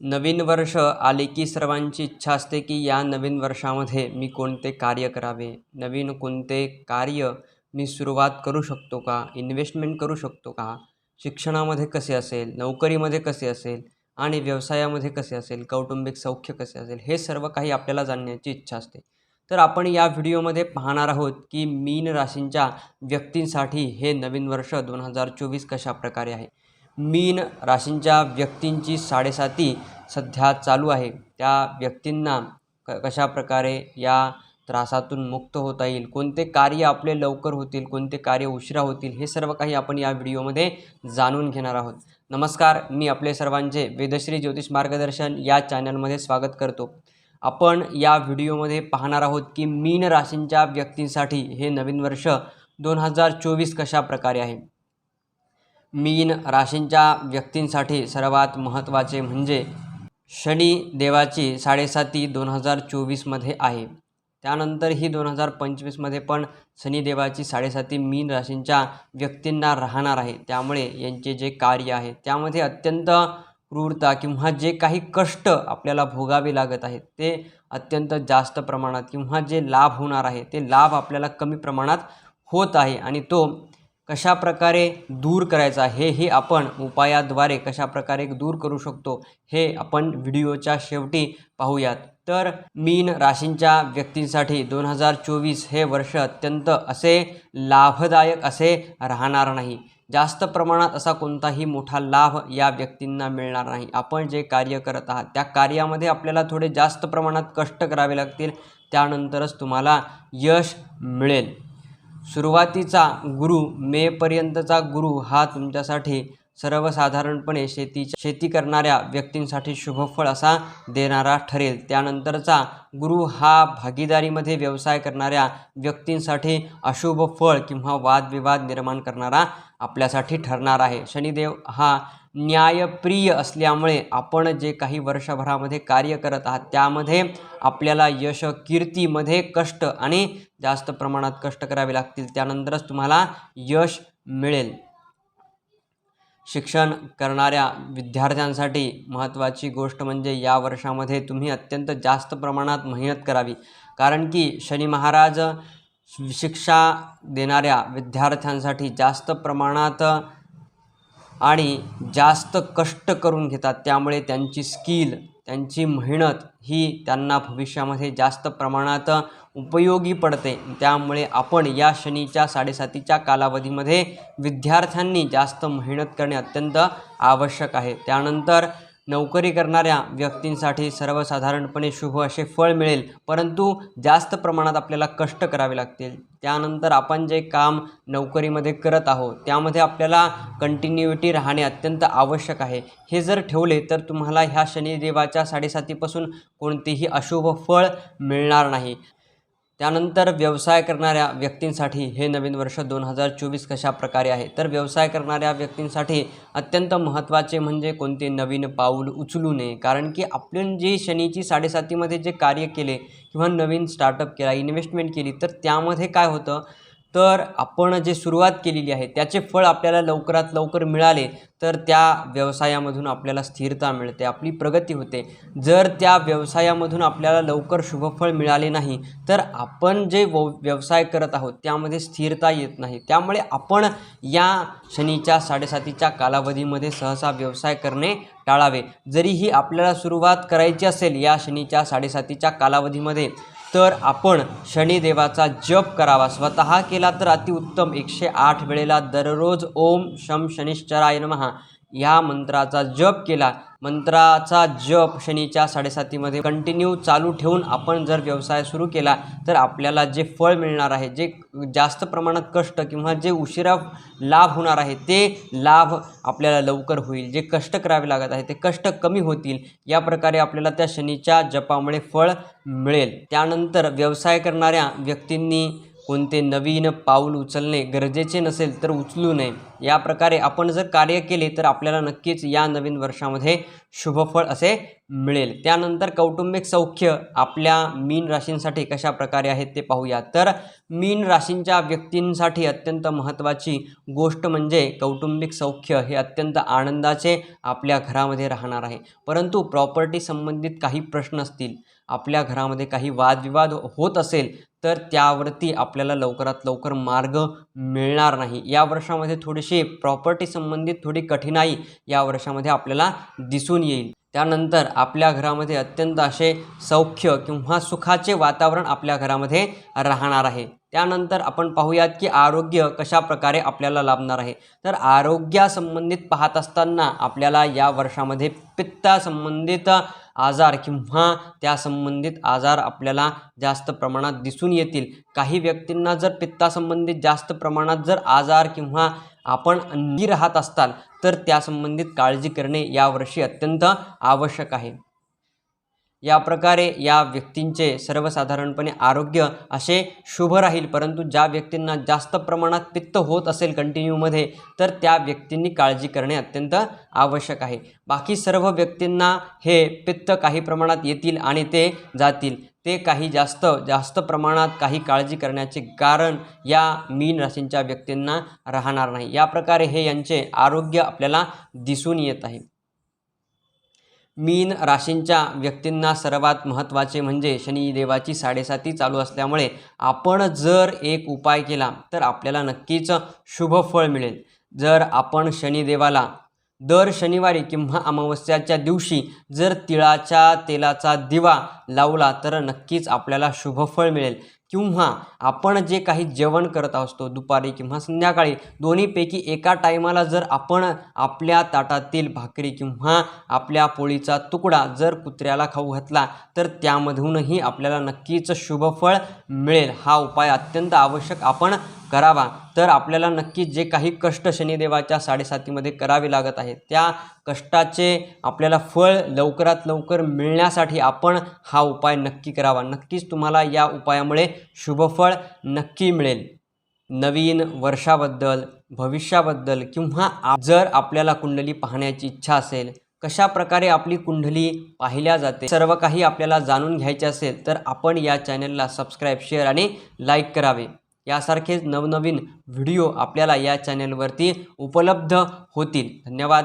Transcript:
नवीन वर्ष आले की सर्वांची इच्छा असते की या नवीन वर्षामध्ये मी कोणते कार्य करावे? नवीन कोणते कार्य मी सुरुवात करू शकतो का? इन्व्हेस्टमेंट करू शकतो का? शिक्षणामध्ये कसे असेल? नोकरीमध्ये कसे असेल? आणि व्यवसायामध्ये कसे असेल? कौटुंबिक सौख्य कसे असेल? हे सर्व काही आपल्याला जाणण्याची इच्छा असते. तर आपण या व्हिडिओमध्ये पाहणार आहोत की मीन राशींच्या व्यक्तींसाठी हे नवीन वर्ष दोन हजार चोवीस कशा प्रकारे आहे? मीन राशींच्या व्यक्तींची साडेसाती सध्या चालू आहे. त्या व्यक्तींना क कशा प्रकारे या त्रासातून मुक्त होता येईल? कोणते कार्य आपले लवकर होतील? कोणते कार्य उशिरा होतील? हे सर्व काही आपण या व्हिडिओमध्ये जाणून घेणार आहोत. नमस्कार मी आपले सर्वांचे वेदश्री ज्योतिष मार्गदर्शन या चॅनलमध्ये स्वागत करतो. आपण या व्हिडिओमध्ये पाहणार आहोत की मीन राशींच्या व्यक्तींसाठी हे नवीन वर्ष दोन हजार चोवीस कशा प्रकारे आहे? मीन राशींच्या व्यक्तींसाठी सर्वात महत्त्वाचे म्हणजे शनी देवाची साडेसाती दोन हजार चोवीसमध्ये आहे. त्यानंतर ही दोन हजार पंचवीसमध्ये पण शनिदेवाची साडेसाती मीन राशींच्या व्यक्तींना राहणार आहे. त्यामुळे यांचे जे कार्य आहे त्यामध्ये अत्यंत क्रूरता किंवा जे काही कष्ट आपल्याला भोगावे लागत आहेत ते अत्यंत जास्त प्रमाणात किंवा जे लाभ होणार आहे ते लाभ आपल्याला कमी प्रमाणात होत आहे आणि तो कशा प्रकारे दूर करायचा हे ही आपण उपायाद्वारे कशा प्रकारे दूर करू शकतो हे आपण व्हिडिओच्या शेवटी पाहूयात. तर मीन राशींच्या व्यक्तींसाठी दोन हजार चोवीस हे वर्ष अत्यंत असे लाभदायक असे राहणार नाही. जास्त प्रमाणात असा कोणताही मोठा लाभ या व्यक्तींना मिळणार नाही. आपण जे कार्य करत आहात त्या कार्यामध्ये आपल्याला थोडे जास्त प्रमाणात कष्ट करावे लागतील त्यानंतरच तुम्हाला यश मिळेल. सुरुवातीचा गुरु मेपर्यंतचा गुरु हा तुमच्यासाठी सर्वसाधारणपणे शेतीच्या शेती करणाऱ्या व्यक्तींसाठी शुभफळ असा देणारा ठरेल. त्यानंतरचा गुरु हा भागीदारीमध्ये व्यवसाय करणाऱ्या व्यक्तींसाठी अशुभ फळ किंवा वादविवाद निर्माण करणारा आपल्यासाठी ठरणार आहे. शनिदेव हा न्यायप्रिय असल्यामुळे आपण जे काही वर्षभरामध्ये कार्य करत आहात त्यामध्ये आपल्याला यश कीर्तीमध्ये कष्ट आणि जास्त प्रमाणात कष्ट करावे लागतील. त्यानंतरच तुम्हाला यश मिळेल. शिक्षण करणाऱ्या विद्यार्थ्यांसाठी महत्त्वाची गोष्ट म्हणजे या वर्षामध्ये तुम्ही अत्यंत जास्त प्रमाणात मेहनत करावी. कारण की शनी महाराज शिक्षा देणाऱ्या विद्यार्थ्यांसाठी जास्त प्रमाणात आणि जास्त कष्ट करून घेतात. त्यामुळे त्यांची स्किल त्यांची मेहनत ही त्यांना भविष्यामध्ये जास्त प्रमाणात उपयोगी पडते. त्यामुळे आपण या शनीच्या साडेसातीच्या कालावधीमध्ये विद्यार्थ्यांनी जास्त मेहनत करणे अत्यंत आवश्यक आहे. त्यानंतर नोकरी करणाऱ्या व्यक्तींसाठी सर्वसाधारणपणे शुभ असे फळ मिळेल परंतु जास्त प्रमाणात आपल्याला कष्ट करावे लागतील. त्यानंतर आपण जे काम नोकरीमध्ये करत आहोत त्यामध्ये आपल्याला कंटिन्युटी राहणे अत्यंत आवश्यक आहे. हे जर ठेवले तर तुम्हाला ह्या शनिदेवाच्या साडेसातीपासून कोणतेही अशुभ फळ मिळणार नाही. त्यानंतर व्यवसाय करणाऱ्या व्यक्तींसाठी हे नवीन वर्ष दोन हजार चोवीस कशा प्रकारे आहे? तर व्यवसाय करणाऱ्या व्यक्तींसाठी अत्यंत महत्त्वाचे म्हणजे कोणते? नवीन पाऊल उचलू नये. कारण की आपण जे शनीची साडेसातीमध्ये जे कार्य केले किंवा नवीन स्टार्टअप केला इन्व्हेस्टमेंट केली तर त्यामध्ये काय होतं? तर आपण जे सुरुवात केलेली आहे त्याचे फळ आपल्याला लवकरात लवकर मिळाले तर त्या व्यवसायामधून आपल्याला स्थिरता मिळते आपली प्रगती होते. जर त्या व्यवसायामधून आपल्याला लवकर शुभफळ मिळाले नाही तर आपण जे व व्यवसाय करत आहोत त्यामध्ये स्थिरता येत नाही. त्यामुळे आपण या शनीच्या साडेसातीच्या कालावधीमध्ये सहसा व्यवसाय करणे टाळावे. जरीही आपल्याला सुरुवात करायची असेल या शनीच्या साडेसातीच्या कालावधीमध्ये तर आपण शनिदेवाचा जप करावा. स्वतः केला तर अतिउत्तम. एकशे आठ वेळेला दररोज ओम शम शनिश्चराय नमः. या मंत्राचा जप केला. मंत्राचा जप शनीच्या साडेसातीमध्ये कंटिन्यू चालू ठेवून आपण जर व्यवसाय सुरू केला तर आपल्याला जे फळ मिळणार आहे जे जास्त प्रमाणात कष्ट किंवा जे उशिरा लाभ होणार आहे ते लाभ आपल्याला लवकर होईल. जे कष्ट करावे लागत आहे ते कष्ट कमी होतील. या प्रकारे आपल्याला त्या शनीच्या जपामुळे फळ मिळेल. त्यानंतर व्यवसाय करणाऱ्या व्यक्तींनी कोणते नवीन पाऊल उचलणे गरजेचे नसेल तर उचलू नये. या प्रकारे आपण जर कार्य केले तर आपल्याला नक्कीच या नवीन वर्षामध्ये शुभफळ असे मिळेल. त्यानंतर कौटुंबिक सौख्य आपल्या मीन राशींसाठी कशा प्रकारे आहेत ते पाहूया. तर मीन राशींच्या व्यक्तींसाठी अत्यंत महत्त्वाची गोष्ट म्हणजे कौटुंबिक सौख्य हे अत्यंत आनंदाचे आपल्या घरामध्ये राहणार आहे. परंतु प्रॉपर्टी संबंधित काही प्रश्न असतील आपल्या घरामध्ये काही वादविवाद होत असेल तर त्यावरती आपल्याला लवकरात लवकर मार्ग मिळणार नाही. या वर्षामध्ये थोडीशी प्रॉपर्टी संबंधित थोडी कठीणाई या वर्षामध्ये आपल्याला दिसून येईल. त्यानंतर आपल्या घरामध्ये अत्यंत असे सौख्य किंवा सुखाचे वातावरण आपल्या घरामध्ये राहणार आहे. त्यानंतर आपण पाहूयात की आरोग्य कशा प्रकारे आपल्याला लाभणार आहे. तर आरोग्यासंबंधित पाहत असताना आपल्याला या वर्षामध्ये पित्तासंबंधित आजार किंवा त्या संबंधित आजार आपल्याला जास्त प्रमाणात दिसून येतील. काही व्यक्तींना जर पित्तासंबंधित जास्त प्रमाणात जर आजार किंवा आपण अंधी राहत असताल तर त्या संबंधित काळजी करणे यावर्षी अत्यंत आवश्यक आहे. या प्रकारे या व्यक्तींचे सर्वसाधारणपणे आरोग्य असे शुभ राहील परंतु ज्या व्यक्तींना जास्त प्रमाणात पित्त होत असेल कंटिन्यूमध्ये तर त्या व्यक्तींनी काळजी करणे अत्यंत आवश्यक आहे. बाकी सर्व व्यक्तींना हे पित्त काही प्रमाणात येतील आणि ते जातील. ते काही जास्त जास्त प्रमाणात काही काळजी करण्याचे कारण या मीन राशींच्या व्यक्तींना राहणार नाही. या प्रकारे हे यांचे आरोग्य आपल्याला दिसून येत आहे. मीन राशींच्या व्यक्तींना सर्वात महत्त्वाचे म्हणजे शनिदेवाची साडेसाती चालू असल्यामुळे आपण जर एक उपाय केला तर आपल्याला नक्कीच शुभ फळ मिळेल. जर आपण शनिदेवाला दर शनिवारी किंवा अमावस्याच्या दिवशी जर तिळाच्या तेलाचा दिवा लावला तर नक्कीच आपल्याला शुभफळ मिळेल. किंवा आपण जे काही जेवण करत असतो दुपारी किंवा संध्याकाळी दोन्हीपैकी एका टायमाला जर आपण आपल्या ताटातील भाकरी किंवा आपल्या पोळीचा तुकडा जर कुत्र्याला खाऊ घातला तर त्यामधूनही आपल्याला नक्कीच शुभफळ मिळेल. हा उपाय अत्यंत आवश्यक आपण करावा. तर आपल्याला नक्कीच जे काही कष्ट शनिदेवाच्या साडेसातीमध्ये करावे लागत आहेत त्या कष्टाचे आपल्याला फळ लवकरात लवकर मिळण्यासाठी आपण हा उपाय नक्की करावा. नक्कीच तुम्हाला या उपायामुळे शुभफळ नक्की मिळेल. नवीन वर्षाबद्दल भविष्याबद्दल किंवा आप- जर आपल्याला कुंडली पाहण्याची इच्छा असेल कशा प्रकारे आपली कुंडली पाहिल्या जाते सर्व काही आपल्याला जाणून घ्यायचे असेल तर आपण या चॅनलला सबस्क्राईब शेअर आणि लाईक करावे. यासारखेच नवनवीन व्हिडिओ आपल्याला या चॅनलवरती उपलब्ध होतील. धन्यवाद.